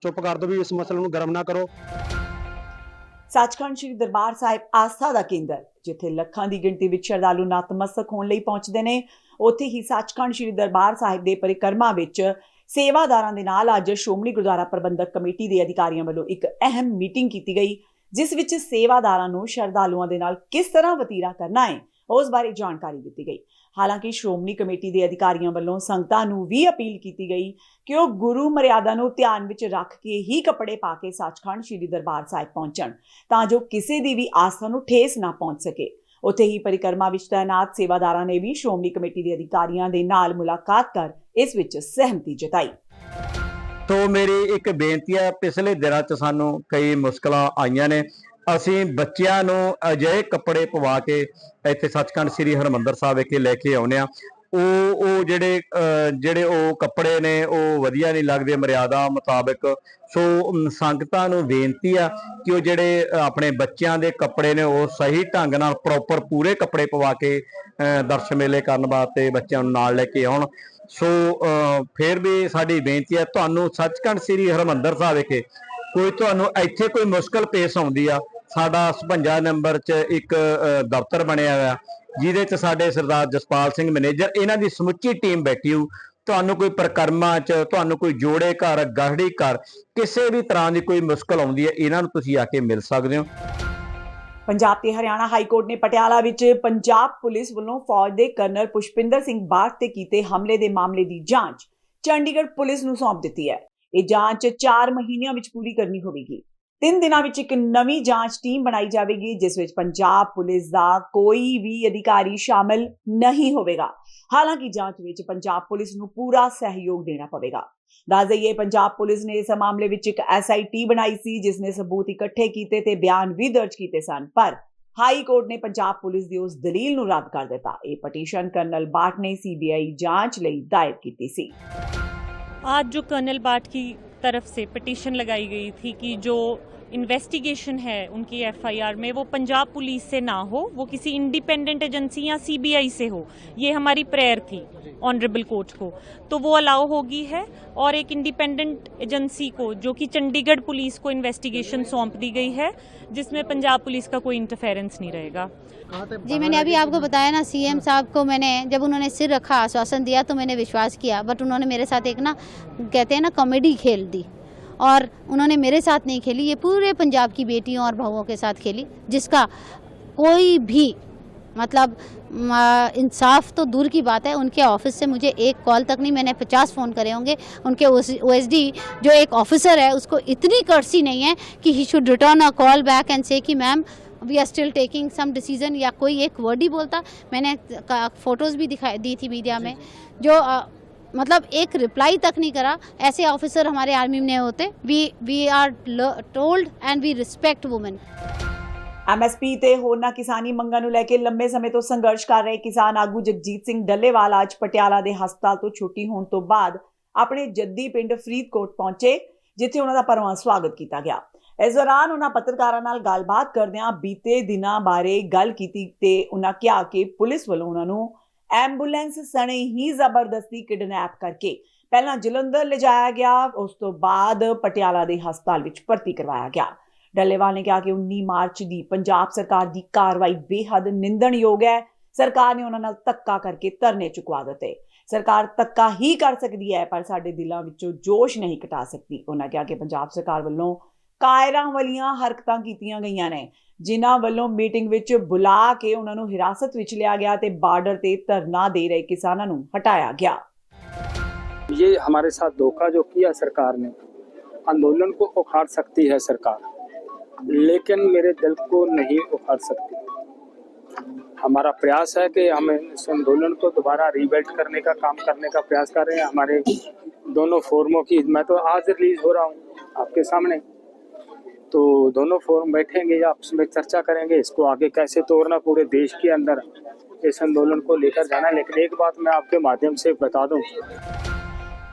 ਚੁੱਪ ਕਰ ਦਿਓ ਵੀ ਇਸ ਮਸਲੇ ਨੂੰ ਗਰਮ ਨਾ ਕਰੋ। ਸੱਚਖੰਡ ਸ੍ਰੀ ਦਰਬਾਰ ਸਾਹਿਬ ਆਸਥਾ ਦਾ ਕੇਂਦਰ ਜਿੱਥੇ ਲੱਖਾਂ ਦੀ ਗਿਣਤੀ ਵਿੱਚ ਸ਼ਰਧਾਲੂ ਨਤਮਸਤਕ ਹੋਣ ਲਈ ਪਹੁੰਚਦੇ ਨੇ ਉੱਥੇ ਹੀ ਸੱਚਖੰਡ ਸ੍ਰੀ ਦਰਬਾਰ ਸਾਹਿਬ ਦੇ ਪਰਿਕਰਮਾ ਵਿੱਚ ਸੇਵਾਦਾਰਾਂ ਦੇ ਨਾਲ ਅੱਜ ਸ਼੍ਰੋਮਣੀ ਗੁਰਦੁਆਰਾ ਪ੍ਰਬੰਧਕ ਕਮੇਟੀ ਦੇ ਅਧਿਕਾਰੀਆਂ ਵੱਲੋਂ ਇੱਕ ਅਹਿਮ ਮੀਟਿੰਗ ਕੀਤੀ ਗਈ, ਜਿਸ ਵਿੱਚ ਸੇਵਾਦਾਰਾਂ ਨੂੰ ਸ਼ਰਧਾਲੂਆਂ ਦੇ ਨਾਲ ਕਿਸ ਤਰ੍ਹਾਂ ਵਤੀਰਾ ਕਰਨਾ ਹੈ, ਉਸ ਬਾਰੇ ਜਾਣਕਾਰੀ ਦਿੱਤੀ ਗਈ। ਹਾਲਾਂਕਿ ਸ਼੍ਰੋਮਣੀ ਕਮੇਟੀ ਦੇ ਅਧਿਕਾਰੀਆਂ ਵੱਲੋਂ ਸੰਗਤਾਂ ਨੂੰ ਵੀ ਅਪੀਲ ਕੀਤੀ ਗਈ ਕਿ ਉਹ ਗੁਰੂ ਮਰਿਆਦਾ ਨੂੰ ਧਿਆਨ ਵਿੱਚ ਰੱਖ ਕੇ ਹੀ ਕੱਪੜੇ ਪਾ ਕੇ ਸੱਚਖੰਡ ਸ੍ਰੀ ਦਰਬਾਰ ਸਾਹਿਬ ਪਹੁੰਚਣ, ਤਾਂ ਜੋ ਕਿਸੇ ਦੀ ਵੀ ਆਸਥਾ ਨੂੰ ਠੇਸ ਨਾ ਪਹੁੰਚ ਸਕੇ। ਉੱਥੇ ਹੀ ਪਰਿਕਰਮਾ ਵਿੱਚ ਤਾਇਨਾਤ ਸੇਵਾਦਾਰਾਂ ਨੇ ਵੀ ਸ਼੍ਰੋਮਣੀ ਕਮੇਟੀ ਦੇ ਅਧਿਕਾਰੀਆਂ ਦੇ ਨਾਲ ਮੁਲਾਕਾਤ ਕਰ ਇਸ ਵਿੱਚ ਸਹਿਮਤੀ ਜਤਾਈ। ਤੋ ਮੇਰੀ ਇੱਕ ਬੇਨਤੀ ਹੈ ਪਿਛਲੇ ਦਿਨਾਂ 'ਚ ਸਾਨੂੰ ਕਈ ਮੁਸ਼ਕਲਾਂ ਆਈਆਂ ਨੇ। ਅਸੀਂ ਬੱਚਿਆਂ ਨੂੰ ਅਜਿਹੇ ਕੱਪੜੇ ਪਵਾ ਕੇ ਇੱਥੇ ਸੱਚਖੰਡ ਸ੍ਰੀ ਹਰਮੰਦਰ ਸਾਹਿਬ ਵਿਖੇ ਲੈ ਕੇ ਆਉਂਦੇ ਆ ਉਹ ਉਹ ਜਿਹੜੇ ਜਿਹੜੇ ਉਹ ਕੱਪੜੇ ਨੇ ਉਹ ਵਧੀਆ ਨਹੀਂ ਲੱਗਦੇ ਮਰਿਆਦਾ ਮੁਤਾਬਕ। ਸੋ ਸੰਗਤਾਂ ਨੂੰ ਬੇਨਤੀ ਆ ਕਿ ਉਹ ਜਿਹੜੇ ਆਪਣੇ ਬੱਚਿਆਂ ਦੇ ਕੱਪੜੇ ਨੇ ਉਹ ਸਹੀ ਢੰਗ ਨਾਲ ਪ੍ਰੋਪਰ ਪੂਰੇ ਕੱਪੜੇ ਪਵਾ ਕੇ ਅ, ਦਰਸ਼ਨ ਮੇਲੇ ਕਰਨ ਵਾਸਤੇ ਬੱਚਿਆਂ ਨੂੰ ਨਾਲ ਲੈ ਕੇ ਆਉਣ। ਸੋ ਅ, ਫਿਰ ਵੀ ਸਾਡੀ ਬੇਨਤੀ ਹੈ ਤੁਹਾਨੂੰ ਸੱਚਖੰਡ ਸ੍ਰੀ ਹਰਮੰਦਰ ਸਾਹਿਬ ਵਿਖੇ ਕੋਈ ਤੁਹਾਨੂੰ ਇੱਥੇ ਕੋਈ ਮੁਸ਼ਕਲ ਪੇਸ਼ ਆਉਂਦੀ ਆ ਸਾਡਾ 56 ਨੰਬਰ 'ਚ ਇੱਕ ਦਫ਼ਤਰ ਬਣਿਆ ਹੋਇਆ। ਜਿਹਦੇ 'ਚ ਸਾਡੇ ਸਰਦਾਰ ਜਸਪਾਲ ਸਿੰਘ ਮੈਨੇਜਰ, ਇਹਨਾਂ ਦੀ ਸਮੁੱਚੀ ਟੀਮ ਬੈਠੀ ਹੋ ਤੁਹਾਨੂੰ ਕੋਈ ਪ੍ਰਕਰਮਾਂ 'ਚ, ਤੁਹਾਨੂੰ ਕੋਈ ਜੋੜੇ ਘਰ, ਗਾਹੜੀ ਘਰ, ਕਿਸੇ ਵੀ ਤਰ੍ਹਾਂ ਦੀ ਕੋਈ ਮੁਸ਼ਕਲ ਆਉਂਦੀ ਹੈ, ਇਹਨਾਂ ਨੂੰ ਤੁਸੀਂ ਆ ਕੇ ਮਿਲ ਸਕਦੇ ਹੋ। ਪੰਜਾਬ ਤੇ ਹਰਿਆਣਾ ਹਾਈ ਕੋਰਟ ਨੇ ਪਟਿਆਲਾ ਵਿੱਚ ਪੰਜਾਬ ਪੁਲਿਸ ਵੱਲੋਂ ਫੌਜ ਦੇ ਕਰਨਲ ਪੁਸ਼ਪਿੰਦਰ ਸਿੰਘ ਬਾਠ ਤੇ ਕੀਤੇ ਹਮਲੇ ਦੇ ਮਾਮਲੇ ਦੀ ਜਾਂਚ ਚੰਡੀਗੜ੍ਹ ਪੁਲਿਸ ਨੂੰ ਸੌਂਪ ਦਿੱਤੀ ਹੈ। ਇਹ ਜਾਂਚ 4 ਮਹੀਨਿਆਂ ਵਿੱਚ ਪੂਰੀ ਕਰਨੀ ਹੋਵੇਗੀ। ਤਿੰਨ ਦਿਨਾਂ ਵਿੱਚ ਇੱਕ ਨਵੀਂ ਜਾਂਚ ਟੀਮ ਬਣਾਈ ਜਾਵੇਗੀ ਜਿਸ ਵਿੱਚ ਪੰਜਾਬ ਪੁਲਿਸ ਦਾ ਕੋਈ ਵੀ ਅਧਿਕਾਰੀ ਸ਼ਾਮਲ ਨਹੀਂ ਹੋਵੇਗਾ ਹਾਲਾਂਕਿ ਜਾਂਚ ਵਿੱਚ ਪੰਜਾਬ ਪੁਲਿਸ ਨੂੰ ਪੂਰਾ ਸਹਿਯੋਗ ਦੇਣਾ ਪਵੇਗਾ ਦੱਸ ਦਈਏ ਪੰਜਾਬ ਪੁਲਿਸ ਨੇ ਇਸ ਮਾਮਲੇ ਵਿੱਚ ਇੱਕ ਐਸਆਈਟੀ ਬਣਾਈ ਸੀ ਜਿਸ ਨੇ ਸਬੂਤ ਇਕੱਠੇ ਕੀਤੇ ਤੇ ਬਿਆਨ ਵੀ ਦਰਜ ਕੀਤੇ ਸਨ ਪਰ ਹਾਈ ਕੋਰਟ ਨੇ ਪੰਜਾਬ ਪੁਲਿਸ ਦੀ ਉਸ ਦਲੀਲ ਨੂੰ ਰੱਦ ਕਰ ਦਿੱਤਾ ਇਹ ਪਟੀਸ਼ਨ ਕਰਨਲ ਬਾਟ ਨੇ ਸੀਬੀਆਈ ਜਾਂਚ ਲਈ ਦਾਇਰ ਕੀਤੀ ਸੀ आज जो कर्नल बाट की तरफ से पिटीशन लगाई गई थी कि जो इन्वेस्टिगेशन है उनकी एफआईआर में, वो पंजाब पुलिस से ना हो, वो किसी इंडिपेंडेंट एजेंसी या सीबीआई से हो, ये हमारी प्रेयर थी ऑनरेबल कोर्ट को। तो वो अलाउ होगी है, और एक इंडिपेंडेंट एजेंसी को, जो कि चंडीगढ़ पुलिस को इन्वेस्टिगेशन सौंप दी गई है, जिसमें पंजाब पुलिस का कोई इंटरफेरेंस नहीं रहेगा। जी, मैंने अभी आपको बताया ना सीएम साहब को मैंने, जब उन्होंने सिर रखा, आश्वासन दिया तो मैंने विश्वास किया बट उन्होंने मेरे साथ एक ना, कहते हैं ना कॉमेडी खेल दी। और उन्होंने मेरे साथ नहीं खेली ये पूरे पंजाब की बेटियों और बहुओं के साथ खेली जिसका कोई भी मतलब इंसाफ तो दूर की बात है उनके ऑफ़िस से मुझे एक कॉल तक नहीं मैंने पचास फ़ोन करे होंगे उनके ओ जो एक ऑफिसर है उसको इतनी कर्सी नहीं है कि ही should return a call back and say कि ma'am we are still taking some decision या कोई एक वर्ड ही बोलता। मैंने फ़ोटोज़ भी दिखाई दी थी मीडिया में जो। मतलब एक रिप्लाई तक नहीं करा ऐसे ऑफिसर हमारे आर्मी में होते we we are told and we respect women MSP ਤੇ ਹੋਰਨਾਂ ਕਿਸਾਨੀ ਮੰਗਾਂ ਨੂੰ ਲੈ ਕੇ ਲੰਬੇ ਸਮੇਂ ਤੋਂ ਸੰਘਰਸ਼ ਕਰ ਰਹੇ ਕਿਸਾਨ ਆਗੂ ਜਗਜੀਤ ਸਿੰਘ ਡੱਲੇਵਾਲ ਅੱਜ ਪਟਿਆਲਾ ਦੇ ਹਸਪਤਾਲ ਤੋਂ ਛੁੱਟੀ ਹੋਣ ਤੋਂ ਬਾਅਦ ਆਪਣੇ ਜੱਦੀ ਪਿੰਡ ਫਰੀਦਕੋਟ ਪਹੁੰਚੇ ਜਿੱਥੇ ਉਹਨਾਂ ਦਾ ਪਰਵਾਨ ਸਵਾਗਤ ਕੀਤਾ ਗਿਆ ਇਸ ਦੌਰਾਨ ਉਹਨਾਂ ਪੱਤਰਕਾਰਾਂ ਨਾਲ ਗੱਲਬਾਤ ਕਰਦਿਆਂ ਬੀਤੇ ਦਿਨਾਂ ਬਾਰੇ ਗੱਲ ਕੀਤੀ ਤੇ ਉਹਨਾਂ ਕਿਹਾ ਕਿ ਪੁਲਿਸ ਵੱਲੋਂ ਉਹਨਾਂ ਨੂੰ ਐਂਬੂਲੈਂਸ ਸਣੇ ਹੀ ਜ਼ਬਰਦਸਤੀ ਕਿਡਨੈਪ ਕਰਕੇ ਪਹਿਲਾਂ ਜਲੰਧਰ ਲਿਜਾਇਆ ਗਿਆ, ਉਸ ਤੋਂ ਬਾਅਦ ਪਟਿਆਲਾ ਦੇ ਹਸਪਤਾਲ ਵਿੱਚ ਭਰਤੀ ਕਰਵਾਇਆ ਗਿਆ। ਡੱਲੇਵਾਲ ਨੇ ਕਿਹਾ ਕਿ 19 ਮਾਰਚ ਦੀ ਪੰਜਾਬ ਸਰਕਾਰ ਦੀ ਕਾਰਵਾਈ ਬੇਹੱਦ ਨਿੰਦਣਯੋਗ ਹੈ। ਸਰਕਾਰ ਨੇ ਉਹਨਾਂ ਨਾਲ ਧੱਕਾ ਕਰਕੇ ਧਰਨੇ ਚੁਕਵਾ ਦਿੱਤੇ। ਸਰਕਾਰ ਧੱਕਾ ਹੀ ਕਰ ਸਕਦੀ ਹੈ, ਪਰ ਸਾਡੇ ਦਿਲਾਂ ਵਿੱਚੋਂ ਜੋਸ਼ ਨਹੀਂ ਘਟਾ ਸਕਦੀ। ਉਹਨਾਂ ਕਿਹਾ ਕਿ ਪੰਜਾਬ ਸਰਕਾਰ ਵੱਲੋਂ ਕਾਇਰਾਂ ਵਾਲੀਆਂ ਹਰਕਤਾਂ ਕੀਤੀਆਂ ਗਈਆਂ ਨੇ ਜਿਨ੍ਹਾਂ ਵੱਲੋਂ ਮੀਟਿੰਗ ਵਿੱਚ ਬੁਲਾ ਕੇ ਉਹਨਾਂ ਨੂੰ ਹਿਰਾਸਤ ਵਿੱਚ ਲਿਆ ਗਿਆ ਤੇ ਬਾਰਡਰ ਤੇ ਧਰਨਾ ਦੇ ਰਹੇ ਕਿਸਾਨਾਂ ਨੂੰ ਹਟਾਇਆ ਗਿਆ ये हमारे साथ धोखा जो किया सरकार ने आंदोलन को उखाड़ सकती है सरकार लेकिन मेरे दिल को नहीं उखाड़ सकती हमारा प्रयास है कि हम इस आंदोलन को दोबारा रिबिल्ड करने का काम करने का प्रयास कर रहे हैं हमारे दोनों फोरमों की मैं तो आज रिलीज हो रहा हूँ आपके सामने तो दोनों फोरम बैठेंगे आपस में चर्चा करेंगे इसको आगे कैसे तोड़ना पूरे देश के अंदर इस आंदोलन को लेकर जाना है लेकिन एक बात मैं आपके माध्यम से बता दूं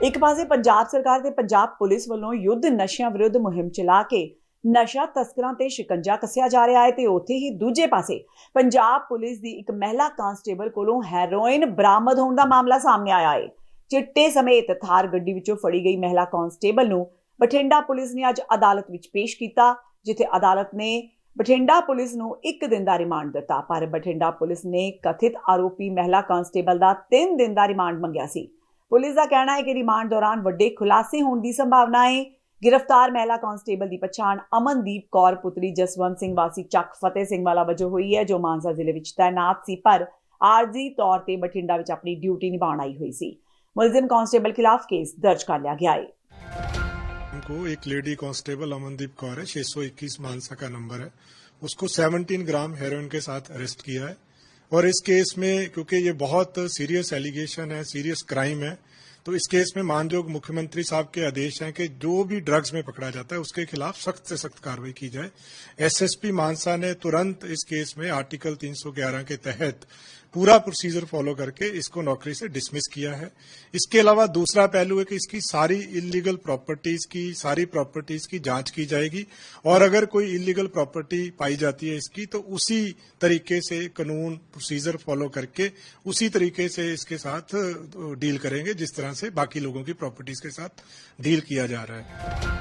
ਇੱਕ ਪਾਸੇ ਪੰਜਾਬ ਸਰਕਾਰ ਤੇ ਪੰਜਾਬ ਪੁਲਿਸ ਵੱਲੋਂ ਯੁੱਧ ਨਸ਼ਿਆਂ ਵਿਰੁੱਧ ਮੁਹਿੰਮ ਚਲਾ ਕੇ ਨਸ਼ਾ ਤਸਕਰਾਂ ਤੇ ਸ਼ਿਕੰਜਾ ਕੱਸਿਆ ਜਾ ਰਿਹਾ ਹੈ ਤੇ ਉੱਥੇ ਹੀ ਦੂਜੇ ਪਾਸੇ ਪੰਜਾਬ ਪੁਲਿਸ ਦੀ ਇੱਕ ਮਹਿਲਾ ਕਾਂਸਟੇਬਲ ਕੋਲੋਂ ਹੈਰੋਇਨ ਬਰਾਮਦ ਹੋਣ ਦਾ ਮਾਮਲਾ ਸਾਹਮਣੇ ਆਇਆ ਹੈ ਚਿੱਟੇ ਸਮੇਤ ਥਾਰ ਗੱਡੀ ਵਿੱਚੋਂ ਫੜੀ ਗਈ ਮਹਿਲਾ ਕਾਂਸਟੇਬਲ ਨੂੰ ਬਠਿੰਡਾ ਪੁਲਿਸ ਨੇ ਅੱਜ ਅਦਾਲਤ ਵਿੱਚ ਪੇਸ਼ ਕੀਤਾ, ਜਿੱਥੇ ਅਦਾਲਤ ਨੇ ਬਠਿੰਡਾ ਪੁਲਿਸ ਨੂੰ ਇੱਕ ਦਿਨ ਦਾ ਰਿਮਾਂਡ ਦਿੱਤਾ। ਪਰ ਬਠਿੰਡਾ ਪੁਲਿਸ ਨੇ ਕਥਿਤ ਆਰੋਪੀ ਮਹਿਲਾ ਕਾਂਸਟੇਬਲ ਦਾ 3 ਦਿਨ ਦਾ ਰਿਮਾਂਡ ਮੰਗਿਆ ਸੀ। ਪੁਲਿਸ ਦਾ ਕਹਿਣਾ ਹੈ ਕਿ ਰਿਮਾਂਡ ਦੌਰਾਨ ਵੱਡੇ ਖੁਲਾਸੇ ਹੋਣ ਦੀ ਸੰਭਾਵਨਾ ਹੈ। ਗ੍ਰਿਫਤਾਰ ਮਹਿਲਾ ਕਾਂਸਟੇਬਲ ਦੀ ਪਛਾਣ ਅਮਨਦੀਪ ਕੌਰ, ਪੁੱਤਰੀ ਜਸਵੰਤ ਸਿੰਘ, ਵਾਸੀ ਚੱਕ ਫਤਿਹ ਸਿੰਘ ਵਾਲਾ ਵਜੋਂ ਹੋਈ ਹੈ, ਜੋ ਮਾਨਸਾ ਜ਼ਿਲ੍ਹੇ ਵਿੱਚ ਤਾਇਨਾਤ ਸੀ, ਪਰ ਆਰਜ਼ੀ ਤੌਰ ਤੇ ਬਠਿੰਡਾ ਵਿੱਚ ਆਪਣੀ ਡਿਊਟੀ ਨਿਭਾਉਣ ਆਈ ਹੋਈ ਸੀ। ਮੁਲਜ਼ਮ ਕਾਂਸਟੇਬਲ ਖਿਲਾਫ ਕੇਸ ਦਰਜ ਕਰ ਲਿਆ ਗਿਆ ਹੈ। को एक लेडी कांस्टेबल अमनदीप कौर है 621 मानसा का नंबर है। उसको 17 ग्राम हेरोइन के साथ अरेस्ट किया है। और इस केस में, क्योंकि ये बहुत सीरियस एलिगेशन है सीरियस क्राइम है तो इस केस में मानयोग मुख्यमंत्री साहब के आदेश हैं कि जो भी ड्रग्स में पकड़ा जाता है, उसके खिलाफ सख्त से सख्त कार्रवाई की जाए। एसएसपी मानसा ने तुरंत इस केस में आर्टिकल 311 के तहत पूरा प्रोसीजर फॉलो करके इसको नौकरी से डिसमिस किया है। इसके अलावा दूसरा पहलू है कि इसकी सारी इलीगल प्रॉपर्टीज़ की, सारी प्रॉपर्टीज़ की जाँच की जाएगी और अगर कोई इलीगल प्रॉपर्टी पाई जाती है इसकी तो उसी तरीके से कानून प्रोसीजर फॉलो करके उसी तरीके से इसके साथ डील करेंगे जिस तरह से बाकी लोगों की प्रॉपर्टीज के साथ डील किया जा रहा है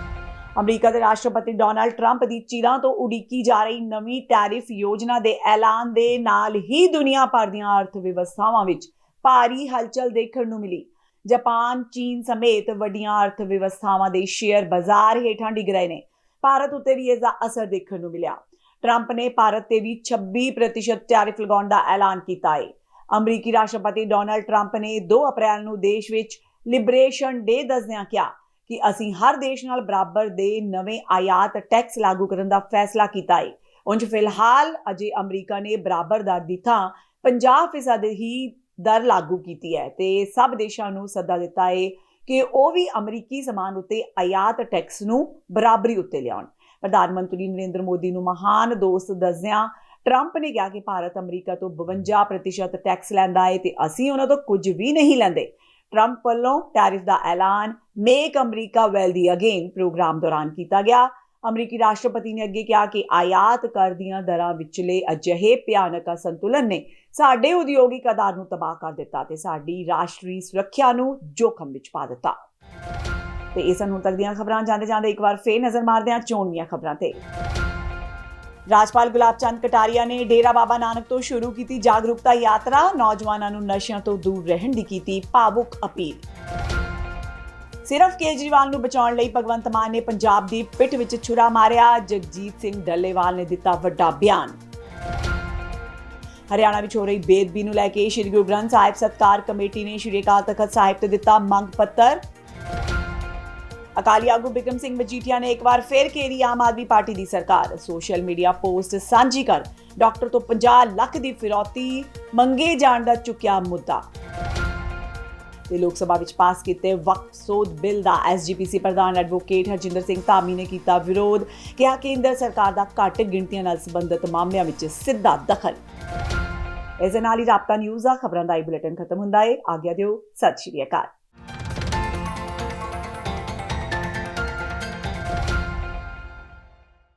ਅਮਰੀਕਾ ਦੇ ਰਾਸ਼ਟਰਪਤੀ ਡੋਨਾਲਡ ਟਰੰਪ ਦੀ ਚਿਰਾਂ ਤੋਂ ਉਡੀਕੀ ਜਾ ਰਹੀ ਨਵੀਂ ਟੈਰਿਫ ਯੋਜਨਾ ਦੇ ਐਲਾਨ ਦੇ ਨਾਲ ਹੀ ਦੁਨੀਆ ਭਰ ਦੀਆਂ ਅਰਥ ਵਿਵਸਥਾਵਾਂ ਵਿੱਚ ਭਾਰੀ ਹਲਚਲ ਦੇਖਣ ਨੂੰ ਮਿਲੀ ਜਾਪਾਨ ਚੀਨ ਸਮੇਤ ਵੱਡੀਆਂ ਅਰਥ ਵਿਵਸਥਾਵਾਂ ਦੇ ਸ਼ੇਅਰ ਬਾਜ਼ਾਰ ਹੇਠਾਂ ਡਿੱਗ ਰਹੇ ਨੇ ਭਾਰਤ ਉੱਤੇ ਵੀ ਇਸ ਦਾ ਅਸਰ ਦੇਖਣ ਨੂੰ ਮਿਲਿਆ ਟਰੰਪ ਨੇ ਭਾਰਤ ਤੇ ਵੀ 26% ਟੈਰਿਫ ਲਗਾਉਣ ਦਾ ਐਲਾਨ ਕੀਤਾ ਹੈ ਅਮਰੀਕੀ ਰਾਸ਼ਟਰਪਤੀ ਡੋਨਾਲਡ ਟਰੰਪ ਨੇ 2 ਅਪ੍ਰੈਲ ਨੂੰ ਦੇਸ਼ ਵਿੱਚ ਲਿਬਰੇਸ਼ਨ ਡੇ ਦੱਸਦਿਆਂ ਕਿਹਾ ਕਿ ਅਸੀਂ ਹਰ ਦੇਸ਼ ਨਾਲ ਬਰਾਬਰ ਦੇ ਨਵੇਂ ਆਯਾਤ ਟੈਕਸ ਲਾਗੂ ਕਰਨ ਦਾ ਫੈਸਲਾ ਕੀਤਾ ਹੈ ਉਂਝ ਫਿਲਹਾਲ ਅਜੇ ਅਮਰੀਕਾ ਨੇ ਬਰਾਬਰ ਦਰ ਦੀ ਥਾਂ 50% ਹੀ ਦਰ ਲਾਗੂ ਕੀਤੀ ਹੈ ਤੇ ਸਭ ਦੇਸ਼ਾਂ ਨੂੰ ਸੱਦਾ ਦਿੱਤਾ ਹੈ ਕਿ ਉਹ ਵੀ ਅਮਰੀਕੀ ਸਮਾਨ ਉੱਤੇ ਆਯਾਤ ਟੈਕਸ ਨੂੰ ਬਰਾਬਰੀ ਉੱਤੇ ਲਿਆਉਣ। ਪ੍ਰਧਾਨ ਮੰਤਰੀ ਨਰਿੰਦਰ ਮੋਦੀ ਨੂੰ ਮਹਾਨ ਦੋਸਤ ਦੱਸਦਿਆਂ ਟਰੰਪ ਨੇ ਕਿਹਾ ਕਿ ਭਾਰਤ ਅਮਰੀਕਾ ਤੋਂ 52% ਟੈਕਸ ਲੈਂਦਾ ਹੈ ਤੇ ਅਸੀਂ ਉਹਨਾਂ ਤੋਂ ਕੁਝ ਵੀ ਨਹੀਂ ਲੈਂਦੇ। ਟਰੰਪ ਵੱਲੋਂ ਟੈਰਿਫ ਦਾ ਐਲਾਨ make America wealthy again programme ਦੌਰਾਨ ਕੀਤਾ ਗਿਆ। ਅਮਰੀਕੀ ਰਾਸ਼ਟਰਪਤੀ ਨੇ ਅੱਗੇ ਕਿਹਾ ਕਿ ਆਯਾਤ ਕਰ ਦੀਆਂ ਦਰਾਂ ਵਿਚਲੇ ਅਜਿਹੇ ਭਿਆਨਕ ਅਸੰਤੁਲਨ ਨੇ ਸਾਡੇ ਉਦਯੋਗਿਕ ਆਧਾਰ ਨੂੰ ਤਬਾਹ ਕਰ ਦਿੱਤਾ ਤੇ ਸਾਡੀ ਰਾਸ਼ਟਰੀ ਸੁਰੱਖਿਆ ਨੂੰ ਜੋਖਮ ਵਿੱਚ ਪਾ ਦਿੱਤਾ। ਤੇ ਇਹ ਸਨ ਹੁਣ ਤੱਕ ਦੀਆਂ ਖਬਰਾਂ। ਜਾਂਦੇ ਜਾਂਦੇ ਇੱਕ ਵਾਰ ਫੇਰ ਨਜ਼ਰ ਮਾਰਦੇ ਹਾਂ ਚੋਣਵੀਆਂ ਖਬਰਾਂ ਤੇ। ਰਾਜਪਾਲ ਗੁਲਾਬ ਚੰਦ ਕਟਾਰੀਆ ਨੇ ਡੇਰਾ ਬਾਬਾ ਨਾਨਕ ਤੋਂ ਸ਼ੁਰੂ ਕੀਤੀ ਜਾਗਰੂਕਤਾ ਯਾਤਰਾ, ਨੌਜਵਾਨਾਂ ਨੂੰ ਨਸ਼ਿਆਂ ਤੋਂ ਦੂਰ ਰਹਿਣ ਦੀ ਕੀਤੀ ਭਾਵੁਕ ਅਪੀਲ। ਸਿਰਫ ਕੇਜਰੀਵਾਲ ਨੂੰ ਬਚਾਉਣ ਲਈ ਭਗਵੰਤ ਮਾਨ ਨੇ ਪੰਜਾਬ ਦੀ ਪਿੱਠ ਵਿੱਚ ਛੁਰਾ ਮਾਰਿਆ। ਜਗਜੀਤ ਸਿੰਘ ਡੱਲੇਵਾਲ ਨੇ ਦਿੱਤਾ ਵੱਡਾ ਬਿਆਨ। ਹਰਿਆਣਾ ਵਿੱਚ ਹੋ ਰਹੀ ਬੇਦਬੀ ਨੂੰ ਲੈ ਕੇ ਸ੍ਰੀ ਗੁਰੂ ਗ੍ਰੰਥ ਸਾਹਿਬ ਸਤਕਾਰ ਕਮੇਟੀ ਨੇ ਸ੍ਰੀ ਅਕਾਲ ਤਖਤ ਸਾਹਿਬ ਤੇ ਦਿੱਤਾ ਮੰਗ ਪੱਤਰ। ਅਕਾਲੀ ਆਗੂ ਬਿਕਰਮ ਸਿੰਘ ਮਜੀਠੀਆ ਨੇ ਇੱਕ ਵਾਰ ਫਿਰ ਘੇਰੀ ਆਮ ਆਦਮੀ ਪਾਰਟੀ ਦੀ ਸਰਕਾਰ। ਸੋਸ਼ਲ ਮੀਡੀਆ ਪੋਸਟ ਸਾਂਝੀ ਕਰ ਡਾਕਟਰ ਤੋਂ 50 ਲੱਖ ਦੀ ਫਿਰੌਤੀ ਮੰਗੇ ਜਾਣ ਦਾ ਚੁੱਕਿਆ ਮੁੱਦਾ। ਤੇ ਲੋਕ ਸਭਾ ਵਿੱਚ ਪਾਸ ਕੀਤੇ ਵਕਫ ਸੋਧ ਬਿੱਲ ਦਾ ਐਸਜੀਪੀਸੀ ਪ੍ਰਧਾਨ ਐਡਵੋਕੇਟ ਹਰਜਿੰਦਰ ਸਿੰਘ ਧਾਮੀ ਨੇ ਕੀਤਾ ਵਿਰੋਧ, ਕਿਹਾ ਕੇਂਦਰ ਸਰਕਾਰ ਦਾ ਘੱਟ ਗਿਣਤੀਆਂ ਨਾਲ ਸੰਬੰਧਿਤ ਮਾਮਲਿਆਂ ਵਿੱਚ ਸਿੱਧਾ ਦਖਲ। ਇਸ ਦੇ ਨਾਲ ਹੀ ਰਾਬਤਾ ਨਿਊਜ਼ ਦਾ ਖਬਰਾਂ ਦਾ ਇਹ ਬੁਲੇਟਿਨ ਖਤਮ ਹੁੰਦਾ ਹੈ ਆਗਿਆ ਦਿਓ, ਸਤਿ ਸ਼੍ਰੀ ਅਕਾਲ।